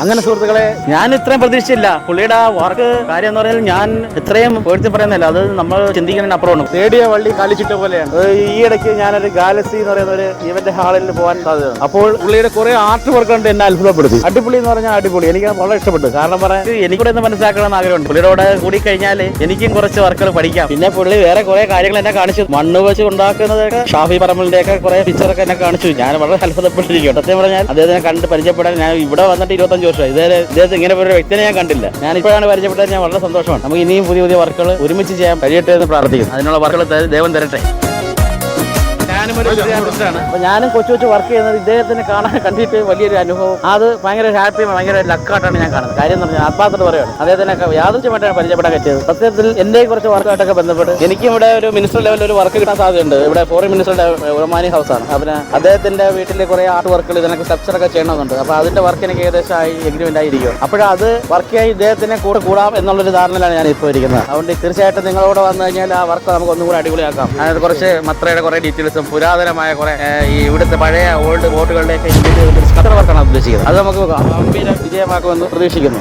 അങ്ങനെ സുഹൃത്തുക്കളെ ഞാൻ ഇത്രയും പ്രതീക്ഷിച്ചില്ല. പുള്ളിയുടെ വർക്ക് കാര്യം എന്ന് പറഞ്ഞാൽ ഞാൻ ഇത്രയും പേടിച്ച് പറയുന്നില്ല. അത് നമ്മൾ ചിന്തിക്കുന്നതിന് അപ്പുറമാണ്. തേടിയ വള്ളി കാലിച്ചിട്ട പോലെയാണ്. ഈ ഇടയ്ക്ക് ഞാനൊരു ഗാലക്സി എന്ന് പറയുന്ന ഒരു ഇവന്റ് ഹാളിൽ പോകാൻ സാധ്യത അപ്പോൾ പുള്ളിയുടെ കുറെ ആർട്ട് വർക്ക് കണ്ട് എന്നെ അത്ഭുതപ്പെടുത്തി. അടിപൊളി എന്ന് പറഞ്ഞാൽ അടിപൊളി. എനിക്ക് വളരെ ഇഷ്ടപ്പെട്ടു. കാരണം പറയാൻ എനിക്കൂടെ ഒന്ന് മനസ്സിലാക്കണമെന്ന് ആഗ്രഹമുണ്ട്. പുള്ളിയുടെ കൂടി കഴിഞ്ഞാൽ എനിക്കും കുറച്ച് വർക്കുകൾ പഠിക്കാം. പിന്നെ പുള്ളി വേറെ കുറെ കാര്യങ്ങൾ എന്നെ കാണിച്ചു. മണ്ണ് വെച്ച് ഉണ്ടാക്കുന്നതൊക്കെ ഷാഫി പറമ്പലിന്റെ ഒക്കെ കുറെ പിക്ചറൊക്കെ എന്നെ കാണിച്ചു. ഞാൻ വളരെ അത്ഭുതപ്പെട്ടിരിക്കും സത്യം പറഞ്ഞാൽ അദ്ദേഹത്തിനെ കണ്ട് പരിചയപ്പെടാൻ ഞാൻ ഇവിടെ വന്നിട്ട് ഇരുപത്തഞ്ച് വർഷമായി ഇതേ ഇദ്ദേഹത്തെ ഇങ്ങനെ ഒരു വ്യക്തിനെ ഞാൻ കണ്ടില്ല. ഞാൻ ഇപ്പോഴാണ് പരിചയപ്പെട്ടത്. ഞാൻ വളരെ സന്തോഷമാണ്. നമുക്ക് ഇനിയും പുതിയ പുതിയ വർക്കുകൾ ഒരുമിച്ച് ചെയ്യാൻ കഴിയട്ടെ എന്ന് പ്രാർത്ഥിക്കുന്നു. അതിനുള്ള വർക്കുകൾ ദൈവം തരട്ടെ. ഞാനും ഒരു പുതിയ ആർട്ടിസ്റ്റാണ് അപ്പൊ ഞാനും കൊച്ചു കൊച്ചു വർക്ക് ചെയ്യുന്നത് ഇദ്ദേഹത്തിനെ കാണാൻ കണ്ടിട്ട് വലിയൊരു അനുഭവം. അത് ഭയങ്കര ഹാപ്പി ഭയങ്കര ലക്കായിട്ടാണ് ഞാൻ കാണുന്നത്. കാര്യം എന്ന് പറഞ്ഞാൽ ആത്മാർത്ഥത്തോട് പറയാണ് അദ്ദേഹത്തിനൊക്കെ യാദൃശ്യമായിട്ടാണ് പരിചയപ്പെടാൻ പറ്റിയത്. സത്യത്തിൽ എന്റെ കുറച്ച് വർക്കായിട്ടൊക്കെ ബന്ധപ്പെട്ട് എനിക്കും ഇവിടെ ഒരു മിനിസ്റ്റർ ലെവലിൽ ഒരു വർക്ക് കിട്ടാൻ സാധ്യതയുണ്ട്. ഇവിടെ ഫോറിൻ മിനിസ്റ്ററുടെ ഒമാനി ഹൗസ് ആണ്. പിന്നെ അദ്ദേഹത്തിന്റെ വീട്ടിലെ കുറെ ആർട്ട് വർക്കുകൾ ഇതിനൊക്കെ സ്ട്രക്ചർ ഒക്കെ ചെയ്യണമെന്നുണ്ട്. അപ്പൊ അതിന്റെ വർക്ക് എനിക്ക് ഏകദേശം ആയി എഗ്രിമെന്റ് ആയിരിക്കും അപ്പോഴത് വർക്ക് ആയി ഇദ്ദേഹത്തിനെ കൂടെ കൂടാം എന്നുള്ളൊരു ധാരണയിലാണ് ഞാൻ ഇപ്പോൾ ഇരിക്കുന്നത്. അതുകൊണ്ട് തീർച്ചയായിട്ടും നിങ്ങളോട് വന്നു കഴിഞ്ഞാൽ ആ വർക്ക് നമുക്ക് ഒന്നും കൂടെ അടിപൊളിയാക്കാം. അതായത് കുറച്ച് മത്രയുടെ കുറെ ഡീറ്റെയിൽസും പുരാതനമായ കുറെ ഈ ഇവിടുത്തെ പഴയ ഓൾഡ് ബോട്ടുകളുടെയൊക്കെ സ്ട്രക്ചർ വർക്കാണ് ഉദ്ദേശിക്കുന്നത്. അത് നമുക്ക് ഗംഭീര വിജയമാക്കുമെന്ന് പ്രതീക്ഷിക്കുന്നു.